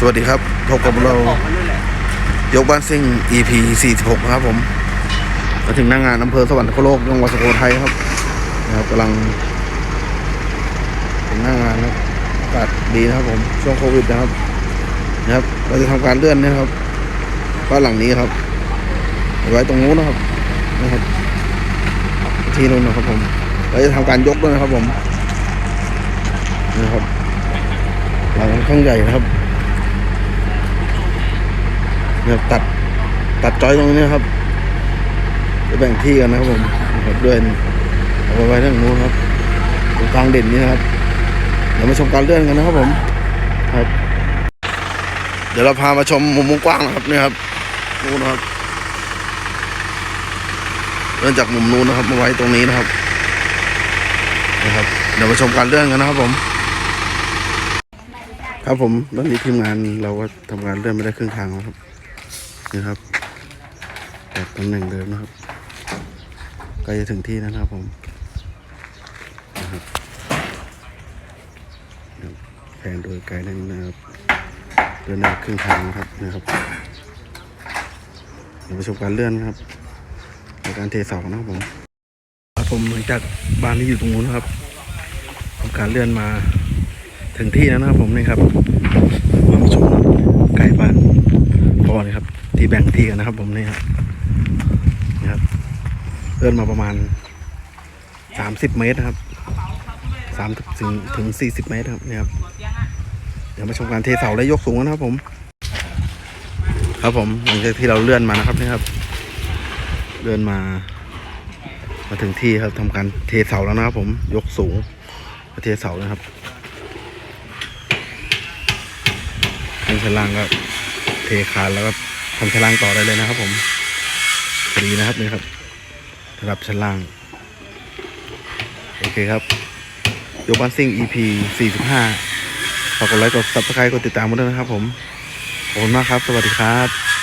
สวัสดีครับพบกับเรา ยกบ้านซิ่ง EP 46นะครับผมมาถึงหน้างานอำเภอสวรรคโลกจังหวัดสุโขทัยครับนะครับกำลัง ถึงหน้างานนะอากาศดีนะครับผม ช่วงโควิดนะครับ นะครับ เราจะทำการเลื่อนนะครับบ้านหลังนี้ครับ ไว้ตรงนู้นนะครับนะครับ ที่นู้นนะครับผม เราจะทำการยกด้วยนะครับผมนะครับหลังค่อนข้างใหญ่นะครับ นะครับตัดตัดจอยตรงนี้นะครับจะแบ่งที่กันนะครับผมนะครับด้วยเอาไปไว้ทางนู้นครับตรงกลางเด่นนี้นะครับเดี๋ยวมาชมการเลื่อนกันนะครับผมครับ เดี๋ยวเราพามาชมมุมกว้างนะครับนี่ครับนู้นครับเลื่อนจากมุมนู้นนะครับมาไว้ตรงนี้นะครับนะครับเดี๋ยวมาชมการเลื่อนกันนะครับผม ครับผมตอนนี้ทีมงานเราก็ทำงานเลื่อนไม่ได้ครึ่งทางแล้วครับ นี่ครับจากตำแหน่งเดิมนะครับใกล้จะถึงที่แล้วนะครับผมนะครับแผนโดยไกด์นั่นนะครับเดินได้ครึ่งทางนะครับนะครับเดี๋ยวไปชมการเลื่อนครับในการเทเสานะครับผมครับผมหลังจากบ้านที่อยู่ตรงนู้นนะครับทำการเลื่อนมาถึงที่แล้วนะครับผมนี่ครับมาชมใกล้บ้านพอเลยครับ ที่แบ่งที่กันนะครับ ผมนี่ครับนี่ครับเลื่อนมาประมาณสามสิบเมตรนะครับสามถึงถึงสี่สิบเมตรครับนี่ครับเดี๋ยวมาชมการเทเสาและยกสูงกันนะครับผม ครับผมหลังจากที่เราเลื่อนมานะครับนี่ครับ เลื่อนมา มาถึงที่ครับทำการเทเสาแล้วนะครับ ผมยกสูงมาเทเสานะครับทางชั้นล่างก็เทคานแล้วก็ ทำชั้นล่างต่อได้เลยนะครับ ผมดีนะครับนี่ครับระดับชั้นล่าง โอเคครับยกบ้านซิ่ง EP 45ฝากกดไลค์กดซับสไครต์กดติดตามมาด้วยนะครับผม ขอบคุณมากครับ สวัสดีครับ